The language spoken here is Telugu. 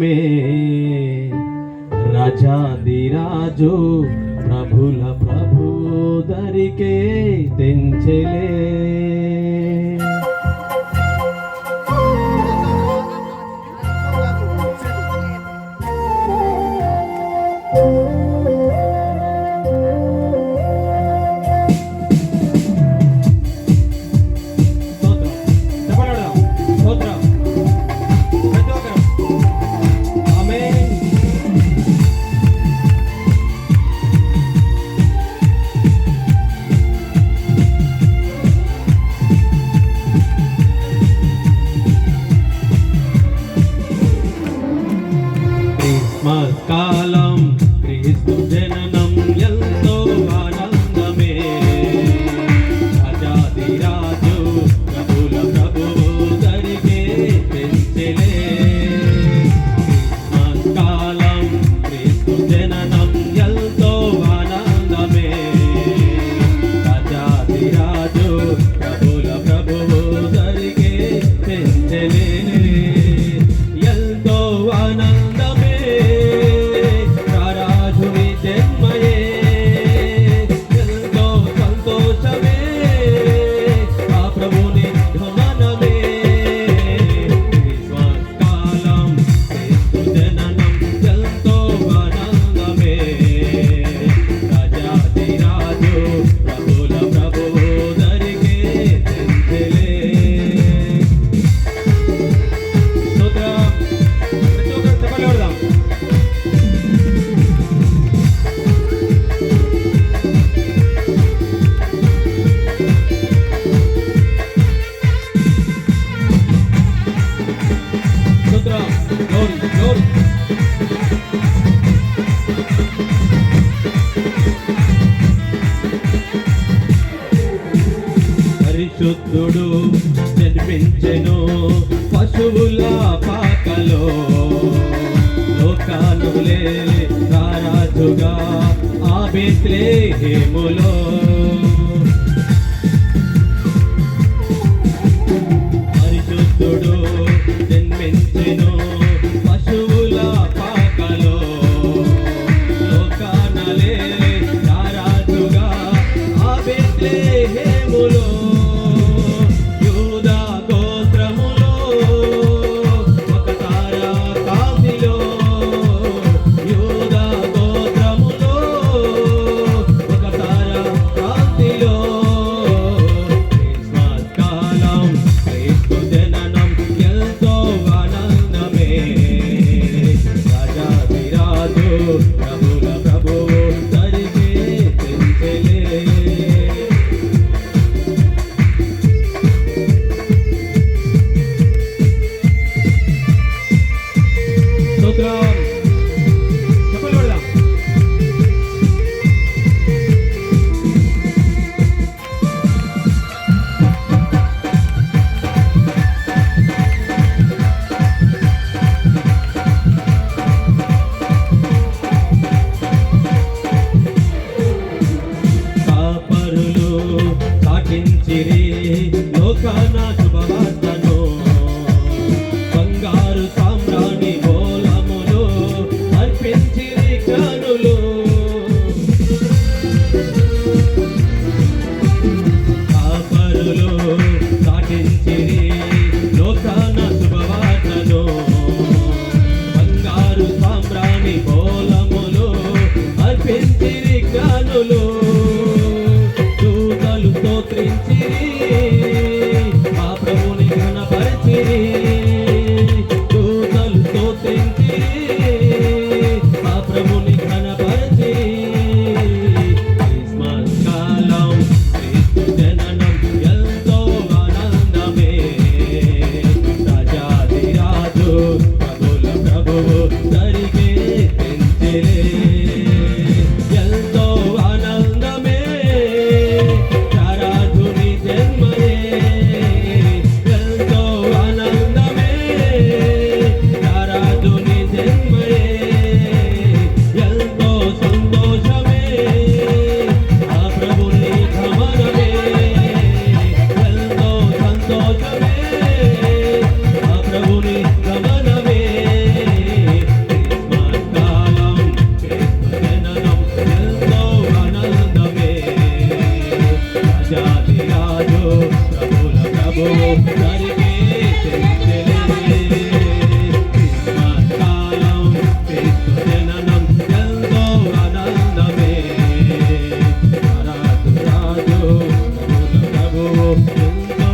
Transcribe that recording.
में राजा दिराजो प्रभुल प्रभु दरिके दिन चले పరిశుద్ధుడు జన్మించెను పశువుల పాకలో. లోకానులే ఆ ఆమె హేములో রে লোকানা গো